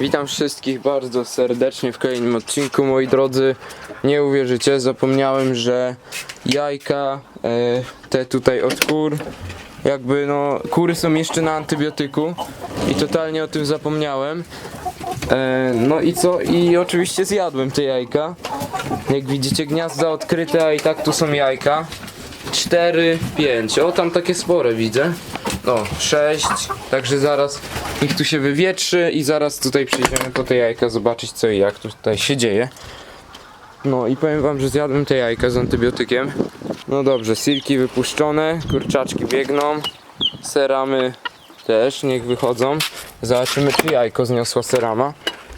Witam wszystkich bardzo serdecznie w kolejnym odcinku, moi drodzy. Nie uwierzycie, zapomniałem, że jajka, e, te tutaj od kur, jakby no, kury są jeszcze na antybiotyku i totalnie o tym zapomniałem. E, no i co? I oczywiście zjadłem te jajka. Jak widzicie, gniazda odkryte, a i tak tu są jajka. 4, 5. O, tam takie spore widzę. O, 6. Także zaraz ich tu się wywietrzy i zaraz tutaj przyjdziemy po te jajka zobaczyć co i jak tutaj się dzieje. No i powiem wam, że zjadłem te jajka z antybiotykiem. No dobrze, silki wypuszczone, kurczaczki biegną, seramy też, niech wychodzą. Zobaczymy czy jajko zniosła serama.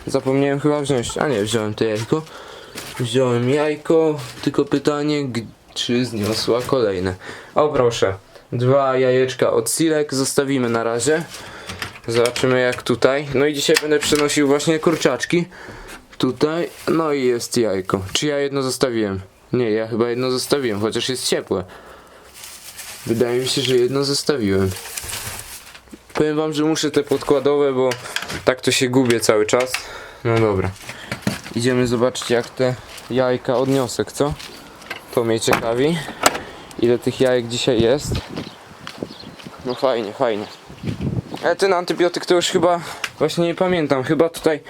Zapomniałem chyba wziąć, a nie, wziąłem to jajko. Wziąłem jajko, tylko pytanie, czy zniosła kolejne. O proszę, dwa jajeczka od silek zostawimy na razie. Zobaczymy jak tutaj. No i dzisiaj będę przenosił właśnie kurczaczki. Tutaj, no i jest jajko. Czy ja jedno zostawiłem? Nie, ja chyba jedno zostawiłem, chociaż jest ciepłe. Wydaje mi się, że jedno zostawiłem. Powiem wam, że muszę te podkładowe, bo tak to się gubię cały czas. No dobra. Idziemy zobaczyć jak te jajka odniosę, co? To mnie ciekawi. Ile tych jajek dzisiaj jest. No fajnie, fajnie. Ale ten antybiotyk to już chyba właśnie nie pamiętam. Chyba tutaj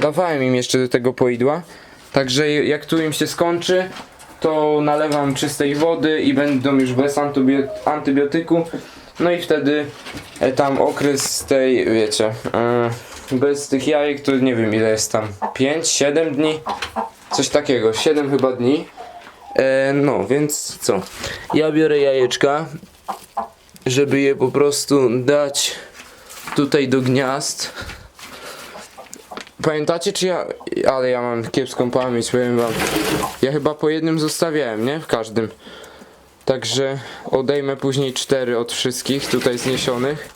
dawałem im jeszcze do tego poidła. Także jak tu im się skończy, to nalewam czystej wody i będą już bez antybio- antybiotyku. No i wtedy e, tam okres tej, wiecie, e, bez tych jajek to nie wiem ile jest tam. 5, 7 dni? Coś takiego, 7 chyba dni. E, no, więc co? Ja biorę jajeczka, żeby je po prostu dać tutaj do gniazd. Pamiętacie czy ja... Ale ja mam kiepską pamięć, powiem wam. Ja chyba po jednym zostawiałem, nie? W każdym. Także odejmę później cztery od wszystkich tutaj zniesionych.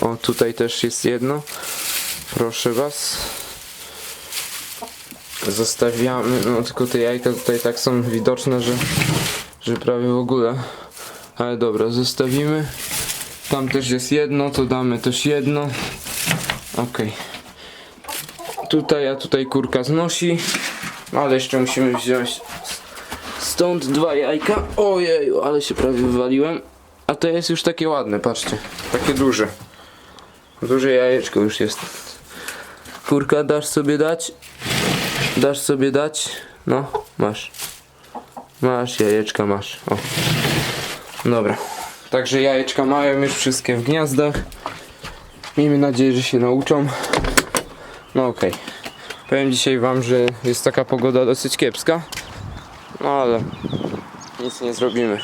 O, tutaj też jest jedno. Proszę was. Zostawiamy, no tylko te jajka tutaj tak są widoczne, że, że prawie w ogóle. Ale dobra, zostawimy. Tam też jest jedno, to damy też jedno. Okej. Tutaj, a tutaj kurka znosi. Ale jeszcze musimy wziąć stąd dwa jajka. Ojeju, ale się prawie wywaliłem. A to jest już takie ładne, patrzcie. Takie duże. Duże jajeczko już jest. Kurka, dasz sobie dać? Dasz sobie dać? No, masz. Masz, jajeczka masz. O. Dobra. Także jajeczka mają już wszystkie w gniazdach. Miejmy nadzieję, że się nauczą. No okej. Powiem dzisiaj wam, że jest taka pogoda dosyć kiepska. No ale nic nie zrobimy.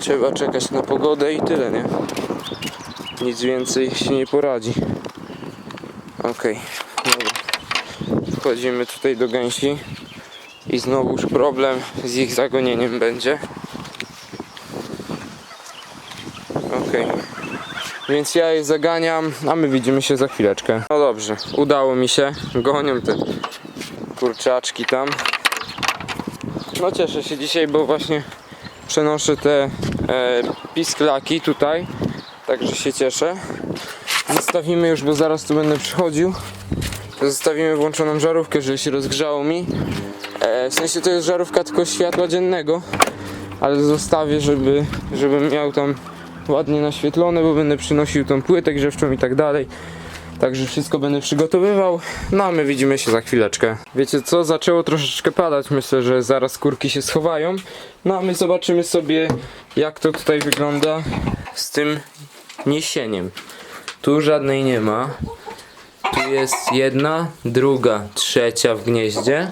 Trzeba czekać na pogodę i tyle, nie? Nic więcej się nie poradzi. Okej, dobra. Wchodzimy tutaj do gęsi i znowuż problem z ich zagonieniem będzie. Okej. Więc ja je zaganiam, a my widzimy się za chwileczkę. No dobrze, udało mi się. Gonią te kurczaczki tam. No cieszę się dzisiaj, bo właśnie przenoszę te e, pisklaki tutaj. Także się cieszę. Zostawimy już, bo zaraz tu będę przychodził. Zostawimy włączoną żarówkę, żeby się rozgrzało mi. E, w sensie to jest żarówka tylko światła dziennego, ale zostawię, żeby, żebym miał tam ładnie naświetlone, bo będę przynosił tą płytę grzewczą i tak dalej. Także wszystko będę przygotowywał. No a my widzimy się za chwileczkę. Wiecie co? Zaczęło troszeczkę padać. Myślę, że zaraz kurki się schowają. No a my zobaczymy sobie jak to tutaj wygląda z tym niesieniem. Tu żadnej nie ma. Tu jest jedna, druga, trzecia w gnieździe.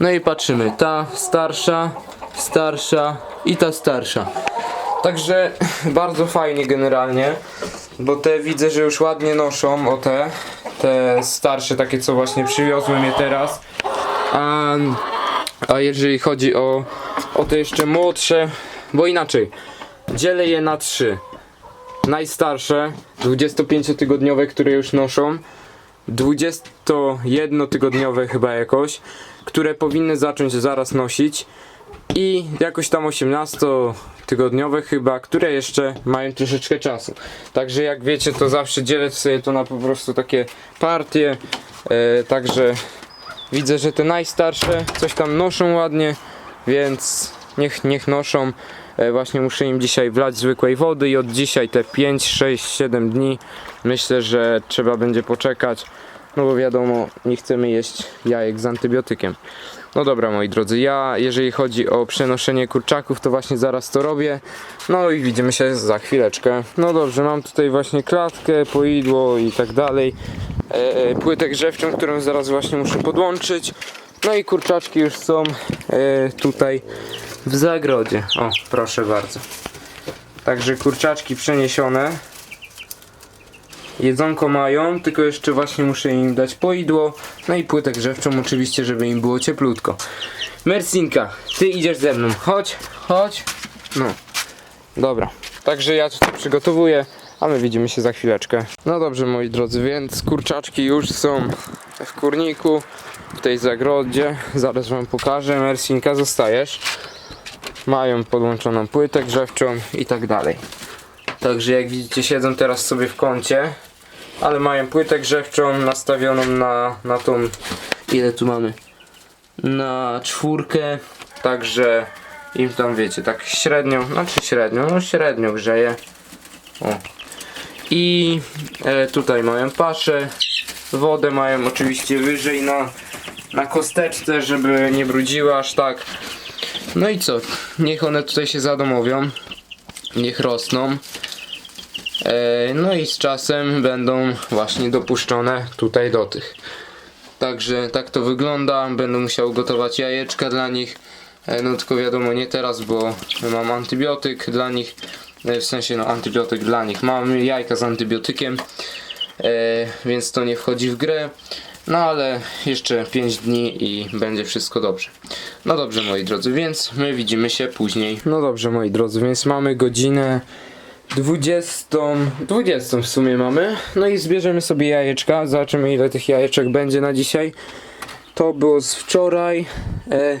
No i patrzymy. Ta starsza, starsza i ta starsza. Także bardzo fajnie generalnie, bo te widzę, że już ładnie noszą o te, te starsze takie co właśnie przywiozłem je teraz. A, a jeżeli chodzi o, o te jeszcze młodsze, bo inaczej, dzielę je na trzy. Najstarsze, 25-tygodniowe, które już noszą, 21-tygodniowe chyba jakoś, które powinny zacząć zaraz nosić. i jakoś tam 18 tygodniowe chyba, które jeszcze mają troszeczkę czasu. Także jak wiecie, to zawsze dzielę sobie to na po prostu takie partie. E, także widzę, że te najstarsze coś tam noszą ładnie, więc niech, niech noszą. E, właśnie muszę im dzisiaj wlać zwykłej wody i od dzisiaj te 5, 6, 7 dni myślę, że trzeba będzie poczekać. No bo wiadomo, nie chcemy jeść jajek z antybiotykiem. No dobra moi drodzy, ja jeżeli chodzi o przenoszenie kurczaków to właśnie zaraz to robię No i widzimy się za chwileczkę No dobrze, mam tutaj właśnie klatkę, poidło i tak dalej e, Płytę grzewczą, którą zaraz właśnie muszę podłączyć No i kurczaczki już są e, tutaj w zagrodzie O, proszę bardzo Także kurczaczki przeniesione Jedzonko mają, tylko jeszcze właśnie muszę im dać poidło, no i płytę grzewczą oczywiście, żeby im było cieplutko. Mersinka, ty idziesz ze mną, chodź, chodź. No, dobra. Także ja tutaj przygotowuję, a my widzimy się za chwileczkę. No dobrze moi drodzy, więc kurczaczki już są w kurniku, w tej zagrodzie. Zaraz wam pokażę. Mersinka, zostajesz. Mają podłączoną płytę grzewczą i tak dalej. Także jak widzicie siedzą teraz sobie w kącie Ale mają płytę grzewczą nastawioną na, na tą Ile tu mamy? Na czwórkę Także im tam wiecie tak średnio Znaczy średnio, no średnio grzeje o. I e, tutaj mają paszę Wodę mają oczywiście wyżej na, na kosteczce Żeby nie brudziła aż tak No i co? Niech one tutaj się zadomowią Niech rosną E, No i z czasem będą właśnie dopuszczone tutaj do tych. Także tak to wygląda. Będę musiał gotować jajeczka dla nich. E, No tylko wiadomo nie teraz, bo mam antybiotyk dla nich. E, W sensie no antybiotyk dla nich. Mam jajka z antybiotykiem. Więc to nie wchodzi w grę. No ale jeszcze 5 dni i będzie wszystko dobrze. No dobrze moi drodzy, więc my widzimy się później. No dobrze moi drodzy, więc mamy godzinę 20, 20 w sumie mamy. No i zbierzemy sobie jajeczka. Zobaczymy ile tych jajeczek będzie na dzisiaj. To było z wczoraj. E,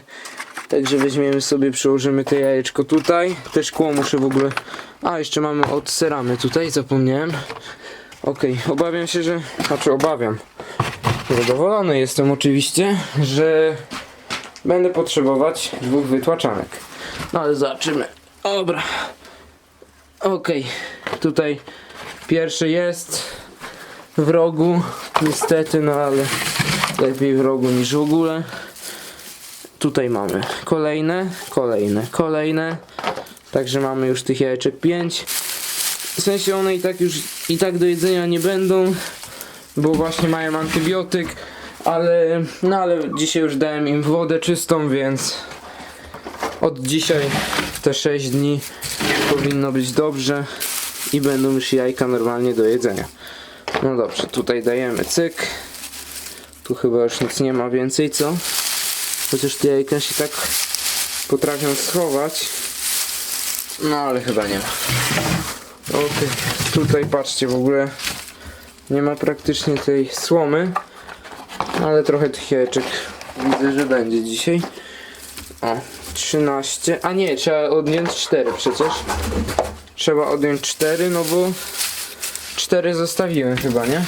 także weźmiemy sobie, przyłożymy te jajeczko tutaj. Też szkło muszę w ogóle. A jeszcze mamy od seramy tutaj, zapomniałem. Okej, obawiam się, że. Znaczy obawiam. Zadowolony jestem oczywiście, że będę potrzebować dwóch wytłaczanek. No ale zobaczymy. Dobra. Okej, tutaj pierwszy jest w rogu, niestety, no ale lepiej w rogu niż w ogóle. Tutaj mamy kolejne, kolejne, kolejne. Także mamy już tych jajeczek 5. W sensie one i tak już i tak do jedzenia nie będą, bo właśnie mają antybiotyk, ale no ale dzisiaj już dałem im wodę czystą, więc od dzisiaj te 6 dni powinno być dobrze i będą już jajka normalnie do jedzenia. No dobrze, tutaj dajemy cyk. Tu chyba już nic nie ma więcej, co? Chociaż te jajka się tak potrafią schować. No ale chyba nie ma. Okej, tutaj patrzcie w ogóle nie ma praktycznie tej słomy, ale trochę tych jajeczek widzę, że będzie dzisiaj. O, 13. A nie, trzeba odjąć 4 przecież. Trzeba odjąć 4, no bo 4 zostawiłem chyba, nie?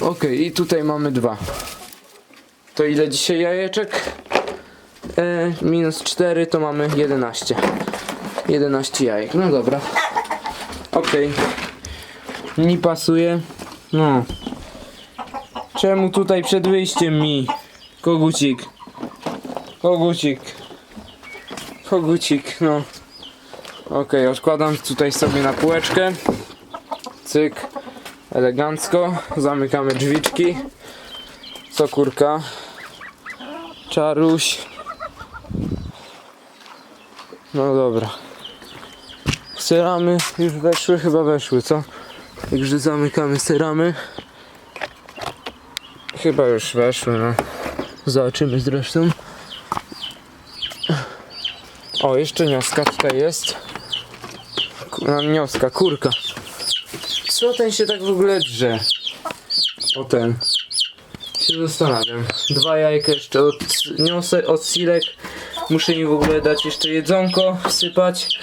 Okej, i tutaj mamy 2. To ile dzisiaj jajeczek? E, minus 4 to mamy 11. 11 jajek, no dobra. Okej. Mi pasuje. No. Czemu tutaj przed wyjściem mi? Kogucik. Kogucik. Kogucik, no. Okej, odkładam tutaj sobie na półeczkę. Cyk. Elegancko. Zamykamy drzwiczki. Co kurka? Czaruś. No dobra. Seramy już weszły, chyba weszły, co? Także zamykamy seramy. Chyba już weszły, no. Zobaczymy zresztą. O, jeszcze nioska tutaj jest. Nioska, kurka. Co ten się tak w ogóle drze? O ten. Się zastanawiam. Dwa jajka jeszcze od niosę, od silek. Muszę im w ogóle dać jeszcze jedzonko, wsypać,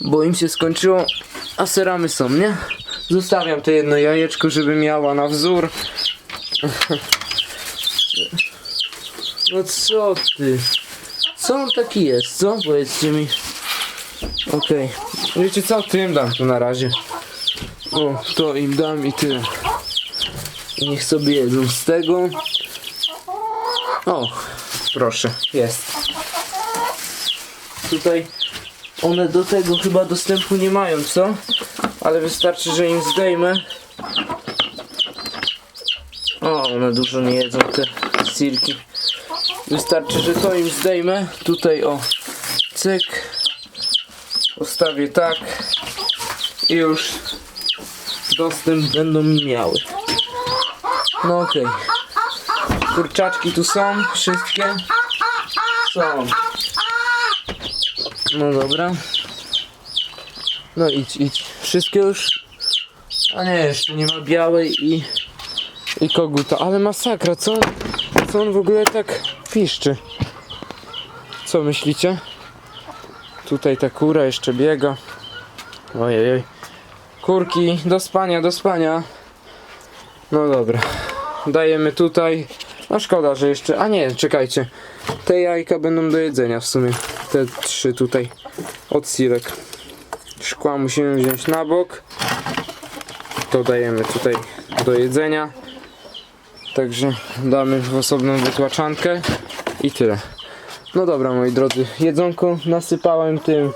bo im się skończyło, a seramy są, nie? Zostawiam to jedno jajeczko, żeby miała na wzór. No co ty? Co on taki jest, co? Powiedzcie mi. Okej. Wiecie co? Tym dam to na razie. O, to im dam i tyle. I niech sobie jedzą z tego. O, proszę, jest. Tutaj one do tego chyba dostępu nie mają, co? Ale wystarczy, że im zdejmę. O, one dużo nie jedzą te sirki. Wystarczy, że to im zdejmę. Tutaj o, cyk. Postawię tak. I już dostęp będą mi miały. No okej. Kurczaczki tu są, wszystkie. Są. No dobra. No idź, idź. Wszystkie już? A nie, jeszcze nie ma białej i, i koguta. Ale masakra, co on, co on w ogóle tak piszczy? Co myślicie? Tutaj ta kura jeszcze biega. Ojej. Kurki, do spania, do spania. No dobra. Dajemy tutaj. No szkoda, że jeszcze. A nie, czekajcie. Te jajka będą do jedzenia w sumie. Te trzy tutaj od sirek. Szkła musimy wziąć na bok. To dajemy tutaj do jedzenia. Także damy w osobną wytłaczankę i tyle. No dobra moi drodzy, jedzonko nasypałem tym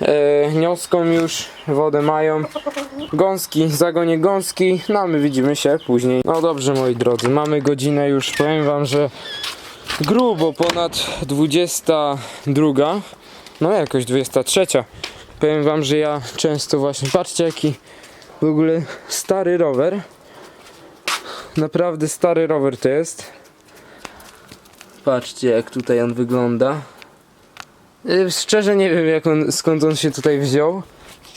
e, nioską już, wodę mają. Gąski, zagonie gąski, no a my widzimy się później. No dobrze moi drodzy, mamy godzinę już, powiem wam, że grubo ponad 22, no jakoś 23. Powiem wam, że ja często właśnie, patrzcie jaki w ogóle stary rower. Naprawdę stary rower to jest. Patrzcie jak tutaj on wygląda. Y, Szczerze nie wiem jak on, skąd on się tutaj wziął.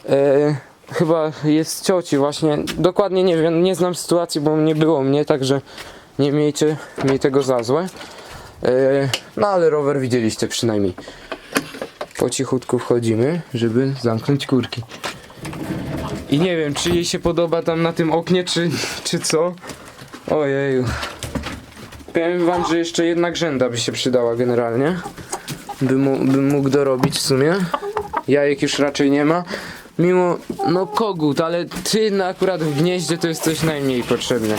E, chyba jest cioci właśnie. Dokładnie nie wiem, nie znam sytuacji, bo nie było mnie, także nie miejcie mi tego za złe. E, no ale rower widzieliście przynajmniej. Po cichutku wchodzimy, żeby zamknąć kurki. I nie wiem, czy jej się podoba tam na tym oknie, czy, czy co. Ojeju. Powiem wam, że jeszcze jedna grzęda by się przydała generalnie. Bym, mu, bym mógł dorobić w sumie. Jajek już raczej nie ma. Mimo, no kogut, ale ty na akurat w gnieździe to jesteś najmniej potrzebny.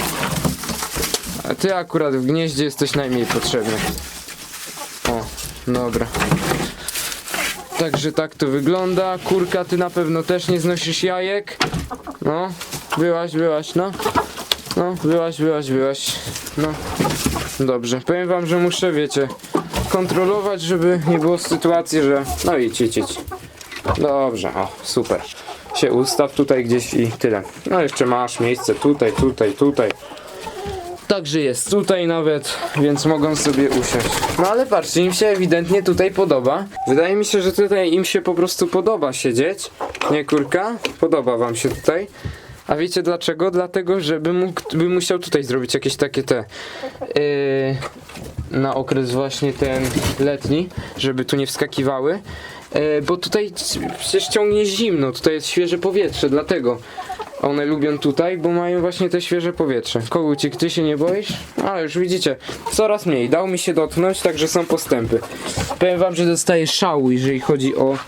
A ty akurat w gnieździe jesteś najmniej potrzebny. O, dobra. Także tak to wygląda. Kurka, ty na pewno też nie znosisz jajek. No, byłaś, byłaś, no. No, byłaś, byłaś, byłaś. No, dobrze. Powiem wam, że muszę, wiecie, kontrolować, żeby nie było sytuacji, że... No idź, idź, idź. Dobrze, o, super. Się ustaw tutaj gdzieś i tyle. No jeszcze masz miejsce tutaj, tutaj, tutaj. Także jest tutaj nawet, więc mogą sobie usiąść. No ale patrzcie, im się ewidentnie tutaj podoba. Wydaje mi się, że tutaj im się po prostu podoba siedzieć. Nie kurka? Podoba wam się tutaj. A wiecie dlaczego? Dlatego, że bym, musiał tutaj zrobić jakieś takie te yy, na okres właśnie ten letni, żeby tu nie wskakiwały. Yy, bo tutaj c- przecież ciągnie zimno, tutaj jest świeże powietrze, dlatego one lubią tutaj, bo mają właśnie te świeże powietrze. Kogucik, ty się nie boisz? A już widzicie, coraz mniej. Dał mi się dotknąć, także są postępy. Powiem wam, że dostaję szału, jeżeli chodzi o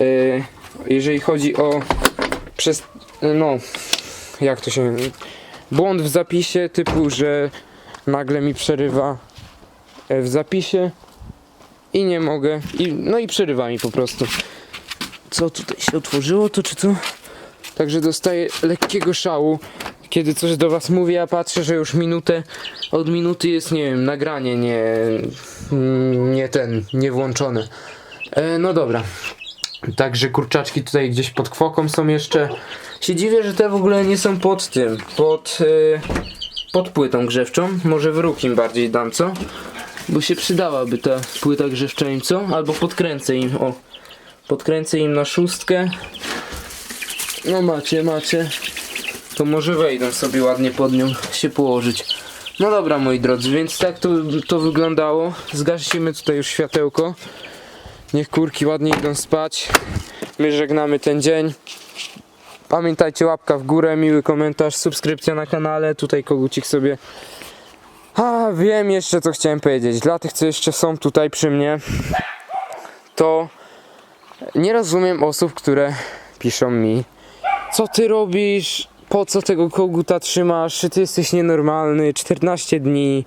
yy, jeżeli chodzi o przez no jak to się błąd w zapisie typu, że nagle mi przerywa e, w zapisie i nie mogę i no i przerywa mi po prostu. Co tutaj się otworzyło to czy co? Także dostaję lekkiego szału. Kiedy coś do was mówię, ja patrzę, że już minutę, od minuty jest, nie wiem, nagranie nie, nie ten, nie włączone. E, no dobra. Także kurczaczki tutaj gdzieś pod kwoką są jeszcze. Się dziwię, że te w ogóle nie są pod tym, pod, e, pod płytą grzewczą. Może w róg im bardziej dam, co? Bo się przydałaby ta płyta grzewcza im, co? Albo podkręcę im, o. Podkręcę im na szóstkę. No macie, macie. To może wejdą sobie ładnie pod nią się położyć. No dobra moi drodzy, więc tak to, to wyglądało. Zgasimy tutaj już światełko. Niech kurki ładnie idą spać. My żegnamy ten dzień. Pamiętajcie łapka w górę, miły komentarz, subskrypcja na kanale. Tutaj kogucik sobie. A wiem jeszcze co chciałem powiedzieć. Dla tych co jeszcze są tutaj przy mnie, to nie rozumiem osób, które piszą mi, co ty robisz, po co tego koguta trzymasz, czy ty jesteś nienormalny, 14 dni.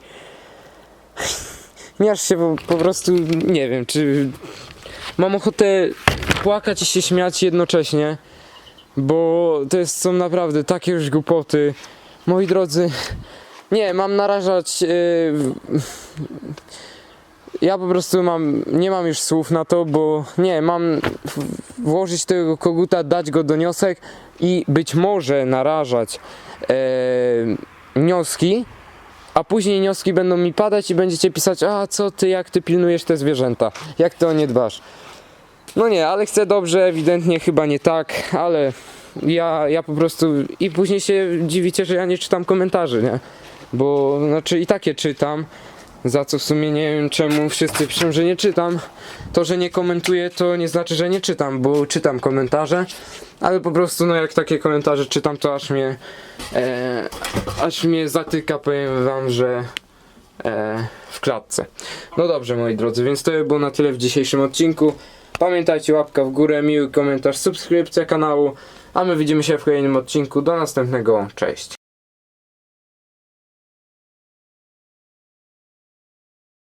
Miasz się po, po prostu, nie wiem, czy mam ochotę płakać i się śmiać jednocześnie, bo to jest, są naprawdę takie już głupoty. Moi drodzy, nie, mam narażać. Yy, ja po prostu mam, nie mam już słów na to, bo nie, mam włożyć tego koguta, dać go do niosek i być może narażać e, wnioski, a później wnioski będą mi padać i będziecie pisać, a co ty, jak ty pilnujesz te zwierzęta, jak ty o nie dbasz. No nie, ale chcę dobrze, ewidentnie chyba nie tak, ale ja, ja po prostu i później się dziwicie, że ja nie czytam komentarzy, nie? Bo znaczy i takie czytam, za co w sumie nie wiem czemu wszyscy piszą, że nie czytam. To, że nie komentuję, to nie znaczy, że nie czytam, bo czytam komentarze, ale po prostu no jak takie komentarze czytam, to aż mnie e, aż mnie zatyka, powiem wam, że e, w klatce. No dobrze moi drodzy, więc to by było na tyle w dzisiejszym odcinku. Pamiętajcie łapka w górę, miły komentarz, subskrypcja kanału, a my widzimy się w kolejnym odcinku. Do następnego, cześć.